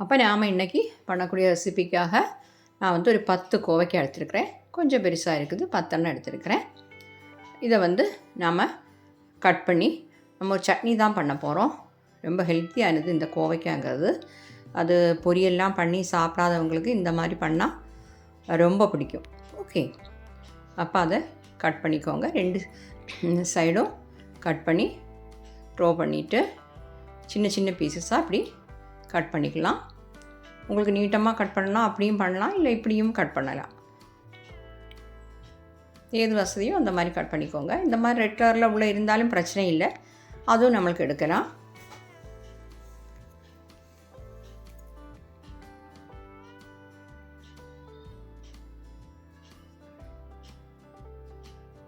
அப்போ நாம் இன்றைக்கி பண்ணக்கூடிய ரெசிபிக்காக நான் வந்து ஒரு பத்து கோவைக்காய் எடுத்துருக்கிறேன். கொஞ்சம் பெருசாக இருக்குது. பத்தெண்ணம் எடுத்துருக்கிறேன். இதை வந்து நாம் கட் பண்ணி நம்ம ஒரு சட்னி தான் பண்ண போகிறோம் ரொம்ப ஹெல்த்தியானது இந்த கோவைக்காங்கிறது. அது பொரியல்லாம் பண்ணி சாப்பிடாதவங்களுக்கு இந்த மாதிரி பண்ணால் ரொம்ப பிடிக்கும். ஓகே. அப்போ அதை கட் பண்ணிக்கோங்க. ரெண்டு சைடும் கட் பண்ணி ட்ரோ பண்ணிவிட்டு சின்ன சின்ன பீசஸாக அப்படி கட் பண்ணிக்கலாம். உங்களுக்கு நீட்டமாக கட் பண்ணலாம் அப்படியும் பண்ணலாம் இல்லை இப்படியும் கட் பண்ணலாம். ஏது வசதியோ அந்த மாதிரி கட் பண்ணிக்கோங்க. இந்த மாதிரி ரெட் கலரில் உள்ள இருந்தாலும் பிரச்சனை இல்லை. அதுவும் நம்மளுக்கு எடுக்கலாம்.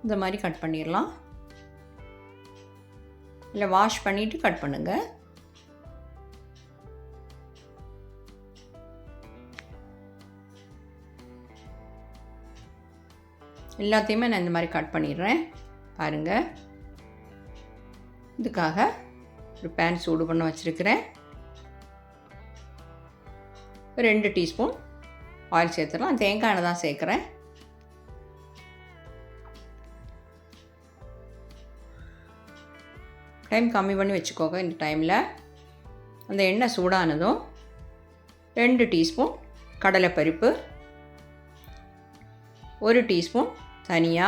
இந்த மாதிரி கட் பண்ணிடலாம். இல்லை வாஷ் பண்ணிவிட்டு கட் பண்ணுங்கள் எல்லாத்தையுமே நான் இந்த மாதிரி கட் பண்ணிடுறேன். பாருங்கள் இதுக்காக ஒரு பேன் சூடு பண்ண வச்சுருக்கிறேன். ரெண்டு டீஸ்பூன் ஆயில் சேர்த்துடலாம். தேங்காய் எண்ணெய் தான் சேர்க்குறேன். டைம் கம்மி பண்ணி வச்சுக்கோங்க இந்த டைமில் அந்த எண்ணெய் சூடானதும் ரெண்டு டீஸ்பூன் கடலைப்பருப்பு ஒரு டீஸ்பூன் தனியா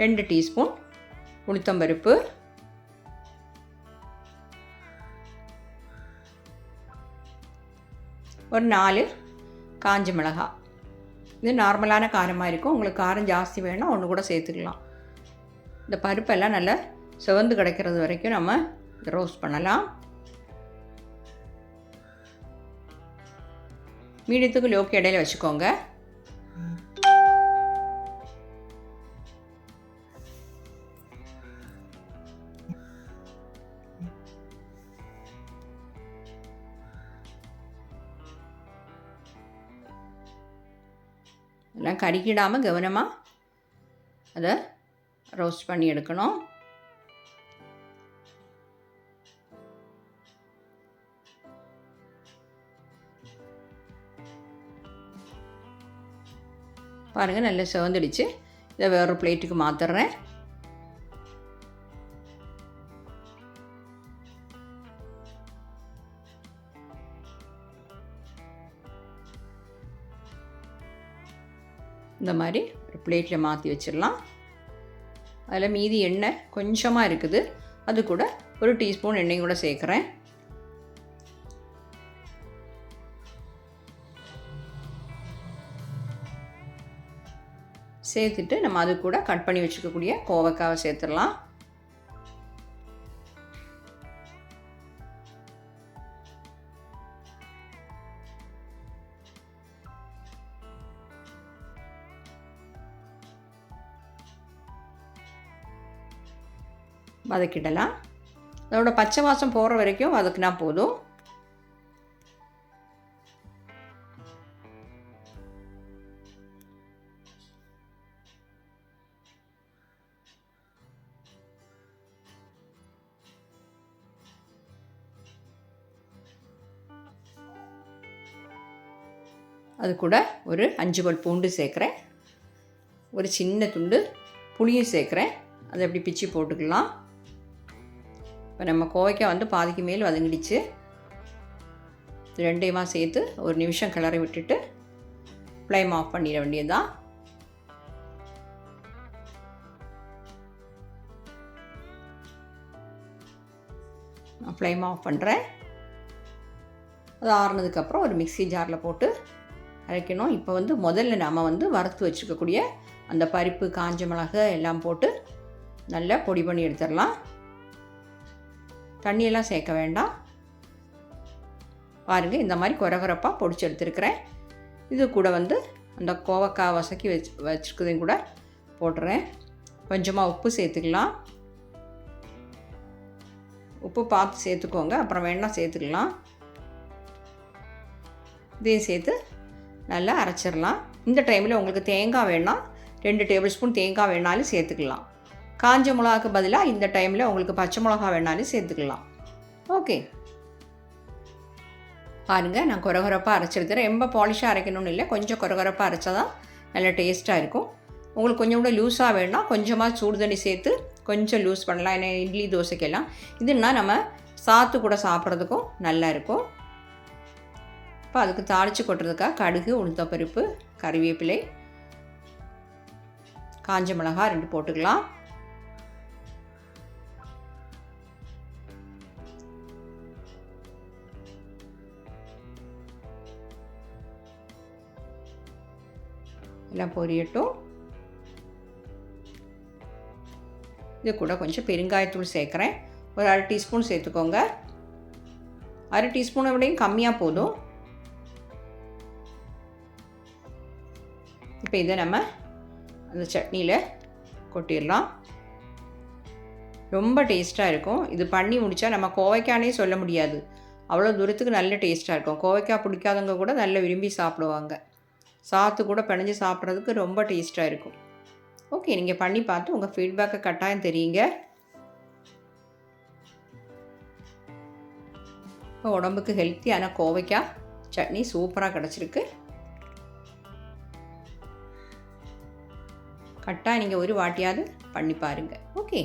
ரெண்டு டீஸ்பூன் உளுத்தம்பருப்பு. ஒரு நாலு காஞ்ச மிளகாய் இது நார்மலான காரமாக இருக்கும். உங்களுக்கு காரம் ஜாஸ்தி வேணால் ஒன்று கூட சேர்த்துக்கலாம். இந்த பருப்பெல்லாம் நல்லா சிவந்து கிடைக்கிறது வரைக்கும் நம்ம ரோஸ்ட் பண்ணலாம். மீடியத்துக்கு லோக்கு இடையில வச்சுக்கோங்க. எல்லாம் கருகிடாமல் கவனமாக அதை ரோஸ்ட் பண்ணி எடுக்கணும். பாருங்கள் நல்லா சிவந்துடுச்சு. இதை வேறு பிளேட்டுக்கு மாற்றுறேன் இந்த மாதிரி ஒரு பிளேட்டில் மாற்றி வச்சிடலாம். அதில் மீதி எண்ணெய் கொஞ்சமாக இருக்குது. அது கூட ஒரு டீஸ்பூன் எண்ணெயும் கூட சேர்க்குறேன். சேர்த்துட்டு நம்ம அது கூட கட் பண்ணி வச்சுக்கக்கூடிய கோவக்காவை சேர்த்துடலாம். வதக்கிடலாம். அதோட பச்சை வாசம் போகிற வரைக்கும் வதக்குனா போதும். அது கூட ஒரு அஞ்சு பல் பூண்டு சேர்க்குறேன். ஒரு சின்ன துண்டு புளியும் சேர்க்குறேன். அதை அப்படி பிச்சு போட்டுக்கலாம். இப்போ நம்ம கோவைக்காய் வந்து பாதிக்கு மேல் வதங்கிடுச்சு. ரெண்டையுமா சேர்த்து ஒரு நிமிஷம் கிளறி விட்டுட்டு ஃப்ளைம் ஆஃப் பண்ணிட வேண்டியதுதான். நான் ஃப்ளைம் ஆஃப் பண்ணுறேன் அது ஆறுனதுக்கப்புறம் ஒரு மிக்ஸி ஜாரில் போட்டு அரைக்கணும். இப்போ வந்து முதல்ல நாம் வந்து வறுத்து வச்சுருக்கக்கூடிய அந்த பருப்பு காஞ்ச மிளகு எல்லாம் போட்டு நல்லா பொடி பண்ணி எடுத்துடலாம். தண்ணியெல்லாம் சேர்க்க வேண்டாம். பாருங்கள் இந்த மாதிரி குறகுறப்பாக பொடிச்சு எடுத்துருக்கிறேன். இது கூட வந்து அந்த கோவக்காய் வசக்கி வச்சு வச்சுருக்கதையும் கூட போட்டுறேன். கொஞ்சமாக உப்பு சேர்த்துக்கலாம். உப்பு பார்த்து சேர்த்துக்கோங்க அப்புறம் வேணால் சேர்த்துக்கலாம். இதையும் சேர்த்து நல்லா அரைச்சிடலாம். இந்த டைமில் உங்களுக்கு தேங்காய் வேணால் ரெண்டு டேபிள் ஸ்பூன் தேங்காய் வேணாலும் சேர்த்துக்கலாம். காஞ்ச மிளகாக்கு பதிலாக இந்த டைமில் உங்களுக்கு பச்சை மிளகா வேணாலும் சேர்த்துக்கலாம். ஓகே பாருங்கள் நான் குறகுறப்பாக அரைச்சிருக்கிறேன். ரொம்ப பாலிஷாக அரைக்கணும்னு இல்லை கொஞ்சம் குறகுறப்பாக அரைச்சா தான் நல்ல டேஸ்ட்டாக இருக்கும். உங்களுக்கு கொஞ்சம் கூட லூஸாக வேணும்னா கொஞ்சமாக சூடு தண்ணி சேர்த்து கொஞ்சம் லூஸ் பண்ணலாம். ஏன்னா இட்லி தோசைக்கெல்லாம் இதுன்னா நம்ம சாத்து கூட சாப்பிட்றதுக்கும் நல்லா இருக்கும். இப்போ அதுக்கு தாளித்து கொட்டுறதுக்காக கடுகு உளுத்தப்பருப்பு கறிவேப்பிலை காஞ்ச மிளகா ரெண்டு போட்டுக்கலாம். எல்லாம் பொரியட்டும். இது கூட கொஞ்சம் பெருங்காயத்தூள் சேர்க்குறேன். ஒரு அரை டீஸ்பூன் சேர்த்துக்கோங்க. அரை டீஸ்பூனை விடையும் கம்மியாக போதும். இப்போ இதை நம்ம அந்த சட்னியில் கொட்டிடலாம். ரொம்ப டேஸ்ட்டாக இருக்கும். இது பண்ணி முடித்தா நம்ம கோவைக்கானே சொல்ல முடியாது. அவ்வளோ தூரத்துக்கு நல்ல டேஸ்ட்டாக இருக்கும். கோவைக்காய் பிடிக்காதவங்க கூட நல்ல விரும்பி சாப்பிடுவாங்க. சாத்து கூட பிணைஞ்சு சாப்பிட்றதுக்கு ரொம்ப டேஸ்ட்டாக இருக்கும். ஓகே நீங்கள் பண்ணி பார்த்து உங்கள் ஃபீட்பேக்கை கட்டாயம் தெரியுங்க. இப்போ உடம்புக்கு ஹெல்த்தியான கோவைக்காய் சட்னி சூப்பராக கிடச்சிருக்கு. கட்டாக நீங்கள் ஒரு வாட்டியாவது பண்ணி பாருங்கள் ஓகே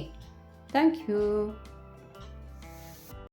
தேங்க்யூ